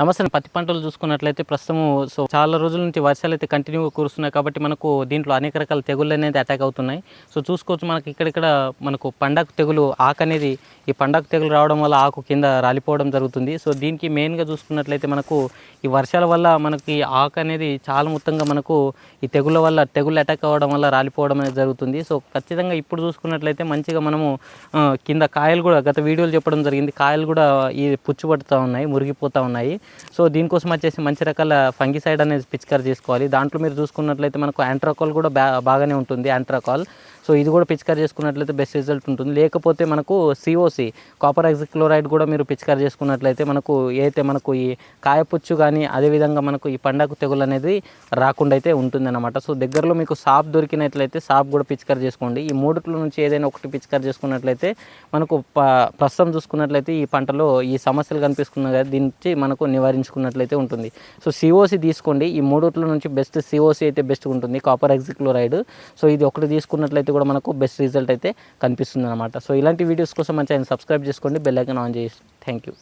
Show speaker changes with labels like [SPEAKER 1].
[SPEAKER 1] నమస్తే పత్తి పంటలు చూసుకున్నట్లయితే ప్రస్తుతం సో చాలా రోజుల నుంచి వర్షాలు అయితే కంటిన్యూగా కురుస్తున్నాయి కాబట్టి మనకు దీంట్లో అనేక రకాల తెగుళ్ళు అనేది అటాక్ అవుతున్నాయి. సో చూసుకోవచ్చు మనకి ఇక్కడిక్కడ మనకు పండగ తెగులు ఆకు అనేది ఈ పండగ తెగులు రావడం వల్ల ఆకు కింద రాలిపోవడం జరుగుతుంది. సో దీనికి మెయిన్గా చూసుకున్నట్లయితే మనకు ఈ వర్షాల వల్ల మనకి ఆకు అనేది చాలా మొత్తంగా మనకు ఈ తెగుళ్ళ వల్ల తెగుళ్ళు అటాక్ అవ్వడం వల్ల రాలిపోవడం అనేది జరుగుతుంది. సో ఖచ్చితంగా ఇప్పుడు చూసుకున్నట్లయితే మంచిగా మనము కింద కాయలు కూడా గత వీడియోలు చెప్పడం జరిగింది. కాయలు కూడా ఈ పుచ్చు పడుతూ ఉన్నాయి మురిగిపోతూ ఉన్నాయి. సో దీనికోసం వచ్చేసి మంచి రకాల ఫంగిసైడ్ అనేది పిచికారి చేసుకోవాలి. దాంట్లో మీరు చూసుకున్నట్లయితే మనకు యాంట్రాకాల్ కూడా బాగానే ఉంటుంది యాంట్రాకాల్ సో ఇది కూడా పిచికారి చేసుకున్నట్లయితే బెస్ట్ రిజల్ట్ ఉంటుంది. లేకపోతే మనకు సిఓసి కాపర్ ఎగ్జిక్లోరైడ్ కూడా మీరు పిచికారి చేసుకున్నట్లయితే మనకు ఏదైతే మనకు ఈ కాయపుచ్చు కానీ అదేవిధంగా మనకు ఈ పండగ తెగులు అనేది రాకుండా అయితే ఉంటుందన్నమాట. సో దగ్గరలో మీకు సాప్ దొరికినట్లయితే సాప్ కూడా పిచికారి చేసుకోండి. ఈ మూడిట్లో నుంచి ఏదైనా ఒకటి పిచికారి చేసుకున్నట్లయితే మనకు ప ప్రస్తుతం చూసుకున్నట్లయితే ఈ పంటలో ఈ సమస్యలు కనిపిస్తున్నాయి కదా దీని నుంచి మనకు నివారించుకున్నట్లయితే ఉంటుంది. సో సిఓసి తీసుకోండి. ఈ మూడిట్లో నుంచి బెస్ట్ సిఓసి అయితే బెస్ట్ ఉంటుంది. కాపర్ ఎగ్జిక్లోరైడ్ సో ఇది ఒకటి తీసుకున్నట్లయితే కూడా మనకు బెస్ట్ రిజల్ట్ అయితే కనిపిస్తుంది అనమాట సో ఇలాంటి వీడియోస్ కోసం మంచిగా సబ్స్క్రైబ్ చేసుకోండి. బెల్ ఐకాన్ ఆన్ చేసి థ్యాంక్ యూ